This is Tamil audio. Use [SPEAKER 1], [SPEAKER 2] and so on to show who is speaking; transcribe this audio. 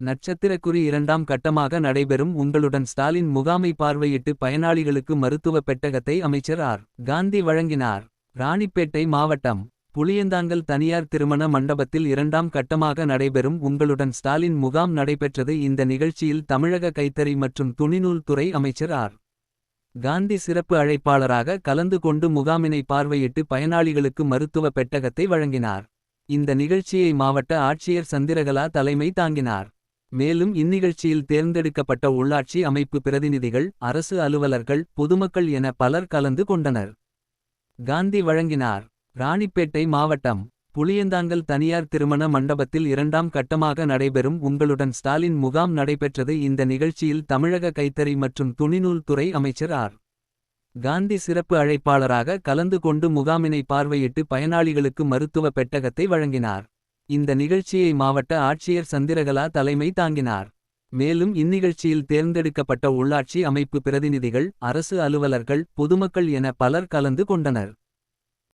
[SPEAKER 1] நட்சத்திரக்குறி இரண்டாம் கட்டமாக நடைபெறும் உங்களுடன் ஸ்டாலின் முகாமை பார்வையிட்டு பயனாளிகளுக்கு மருத்துவ பெட்டகத்தை அமைச்சர் ஆர். காந்தி வழங்கினார். ராணிப்பேட்டை மாவட்டம். புளியந்தாங்கல் தனியார் திருமண மண்டபத்தில் இரண்டாம் கட்டமாக நடைபெறும் உங்களுடன் ஸ்டாலின் முகாம் நடைபெற்றது இந்த நிகழ்ச்சியில் தமிழக கைத்தறி மற்றும் துணிநூல் துறை அமைச்சர் ஆர். காந்தி சிறப்பு அழைப்பாளராக கலந்து கொண்டு முகாமினை பார்வையிட்டு பயனாளிகளுக்கு மருத்துவ பெட்டகத்தை வழங்கினார். இந்த நிகழ்ச்சியை மாவட்ட ஆட்சியர் சந்திரகலா தலைமை தாங்கினார். மேலும் இந்நிகழ்ச்சியில் தேர்ந்தெடுக்கப்பட்ட உள்ளாட்சி அமைப்பு பிரதிநிதிகள். அரசு அலுவலர்கள் பொதுமக்கள் என பலர் கலந்து கொண்டனர். காந்தி வழங்கினார். ராணிப்பேட்டை மாவட்டம். புளியந்தாங்கல் தனியார் திருமண மண்டபத்தில் இரண்டாம் கட்டமாக நடைபெறும் உங்களுடன் ஸ்டாலின் முகாம் நடைபெற்றது இந்த நிகழ்ச்சியில் தமிழக கைத்தறி மற்றும் துணிநூல் துறை அமைச்சர் ஆர். காந்தி சிறப்பு அழைப்பாளராக கலந்து கொண்டு முகாமினை பார்வையிட்டு பயனாளிகளுக்கு மருத்துவ பெட்டகத்தை வழங்கினார். இந்த நிகழ்ச்சியை மாவட்ட ஆட்சியர் சந்திரகலா தலைமை தாங்கினார். மேலும் இந்நிகழ்ச்சியில் தேர்ந்தெடுக்கப்பட்ட உள்ளாட்சி அமைப்பு பிரதிநிதிகள். அரசு அலுவலர்கள் பொதுமக்கள் என பலர் கலந்து கொண்டனர்.